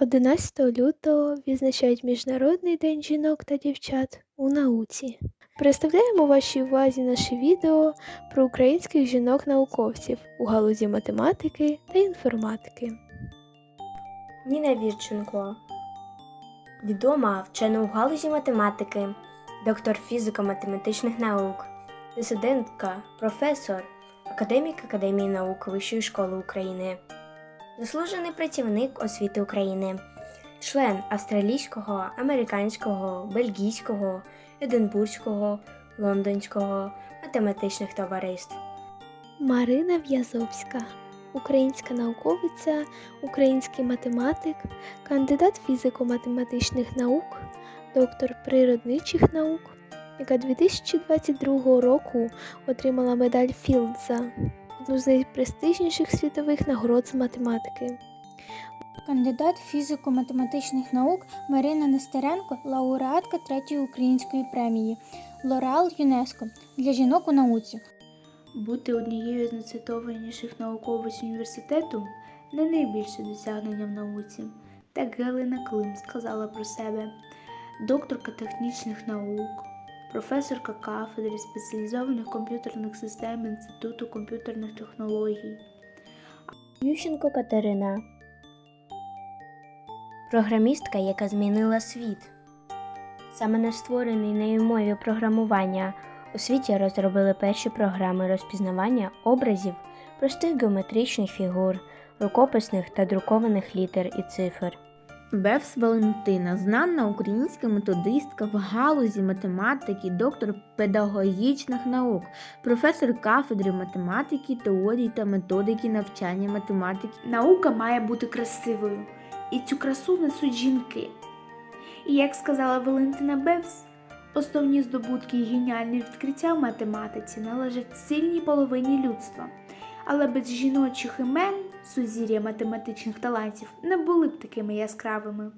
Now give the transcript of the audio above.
11 лютого відзначають Міжнародний день жінок та дівчат у науці. Представляємо вашій увазі наше відео про українських жінок-науковців у галузі математики та інформатики. Ніна Вірченко. Відома вчена у галузі математики, доктор фізико-математичних наук, дисидентка, професор, академік Академії наук Вищої школи України, заслужений працівник освіти України, член австралійського, американського, бельгійського, единбурзького, лондонського математичних товариств. Марина В'язовська, українська науковиця, український математик, кандидат фізико-математичних наук, доктор природничих наук, яка 2022 року отримала медаль Філдза, одну з найпрестижніших світових нагород з математики. Кандидат фізико-математичних наук Марина Нестеренко, лауреатка третьої української премії, Лореал ЮНЕСКО для жінок у науці. Бути однією з найцитованіших науковиць університету не найбільше досягнення в науці. Так Галина Клим сказала про себе, докторка технічних наук, професорка кафедри спеціалізованих комп'ютерних систем Інституту комп'ютерних технологій. Ющенко Катерина. Програмістка, яка змінила світ. Саме на створеній нею мові програмування у світі розробили перші програми розпізнавання образів, простих геометричних фігур, рукописних та друкованих літер і цифр. Бевс Валентина, знана українська методистка в галузі математики, доктор педагогічних наук, професор кафедри математики, теорії та методики навчання математики. Наука має бути красивою, і цю красу несуть жінки. І як сказала Валентина Бевс, основні здобутки і геніальні відкриття в математиці належать сильній половині людства. Але без жіночих імен сузір'я математичних талантів не були б такими яскравими.